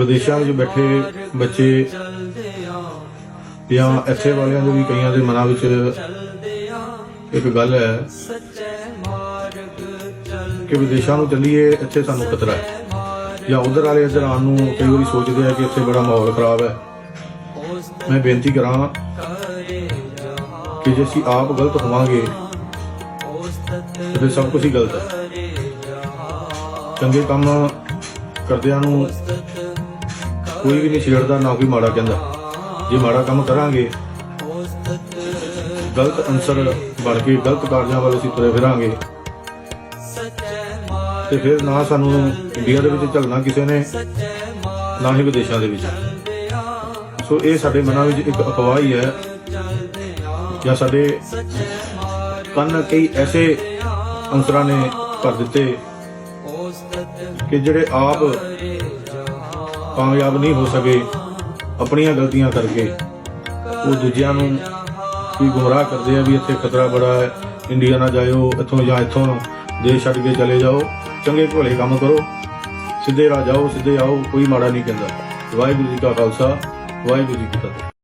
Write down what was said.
ਵਿਦੇਸ਼ਾਂ ਵਿੱਚ ਬੈਠੇ ਬੱਚੇ ਜਾਂ ਇੱਥੇ ਵਾਲਿਆਂ ਦੇ ਵੀ ਕਈਆਂ ਦੇ ਮਨਾਂ ਵਿੱਚ ਇੱਕ ਗੱਲ ਹੈ ਕਿ ਵਿਦੇਸ਼ਾਂ ਨੂੰ ਚੱਲੀਏ, ਇੱਥੇ ਸਾਨੂੰ ਖਤਰਾ ਹੈ। ਜਾਂ ਉਧਰ ਵਾਲੇ ਇੱਧਰ ਆਉਣ ਨੂੰ ਕਈ ਵਾਰੀ ਸੋਚਦੇ ਆ ਕਿ ਇੱਥੇ ਬੜਾ ਮਾਹੌਲ ਖਰਾਬ ਹੈ। ਮੈਂ ਬੇਨਤੀ ਕਰਾਂ ਕਿ ਜੇ ਅਸੀਂ ਆਪ ਗਲਤ ਹੋਵਾਂਗੇ, ਤੇ ਸਭ ਕੁਝ ਹੀ ਗਲਤ ਹੈ। ਚੰਗੇ ਕੰਮ ਕਰਦਿਆਂ ਨੂੰ ਕੋਈ ਵੀ ਨਹੀਂ ਛੇੜਦਾ, ਨਾ ਕੋਈ ਮਾੜਾ ਕਹਿੰਦਾ। ਜੇ ਮਾੜਾ ਕੰਮ ਕਰਾਂਗੇ, ਗਲਤ ਅਨਸਰ ਬਣ ਕੇ ਗਲਤ ਕਾਰਜਾਂ ਵੱਲ ਅਸੀਂ ਤੁਰੇ ਫਿਰਾਂਗੇ, ਤੇ ਫਿਰ ਨਾ ਸਾਨੂੰ ਇੰਡੀਆ ਦੇ ਵਿੱਚ ਚੱਲਣਾ ਕਿਸੇ ਨੇ, ਨਾ ਹੀ ਵਿਦੇਸ਼ਾਂ ਦੇ ਵਿੱਚ। ਸੋ ਇਹ ਸਾਡੇ ਮਨਾਂ ਵਿੱਚ ਇੱਕ ਅਫਵਾਹ ਹੀ ਹੈ, ਜਾਂ ਸਾਡੇ ਕੰਨ ਕਈ ਐਸੇ ਅੰਸਰਾਂ ਨੇ ਕਰ ਦਿੱਤੇ ਕਿ ਜਿਹੜੇ ਆਪ ਕਾਮਯਾਬ ਨਹੀਂ ਹੋ ਸਕੇ ਆਪਣੀਆਂ ਗਲਤੀਆਂ ਕਰਕੇ। ਉਹ ਦੂਜਿਆਂ ਨੂੰ ਵੀ ਗੁੰਮਰਾਹ ਕਰਦੇ ਆ ਵੀ ਇੱਥੇ ਖਤਰਾ ਬੜਾ ਹੈ, ਇੰਡੀਆ ਨਾ ਜਾਇਓ, ਇੱਥੋਂ ਜਾਂ ਇੱਥੋਂ ਦੇਸ਼ ਛੱਡ ਕੇ ਚਲੇ ਜਾਓ, ਚੰਗੇ ਭਲੇ ਕੰਮ ਕਰੋ, ਸਿੱਧੇ ਰਾਹ ਜਾਓ, ਸਿੱਧੇ ਆਓ, ਕੋਈ ਮਾੜਾ ਨਹੀਂ ਕਹਿੰਦਾ। ਵਾਹਿਗੁਰੂ ਜੀ ਕਾ ਖਾਲਸਾ, ਵਾਹਿਗੁਰੂ ਜੀ ਕੀ ਫਤਿਹ।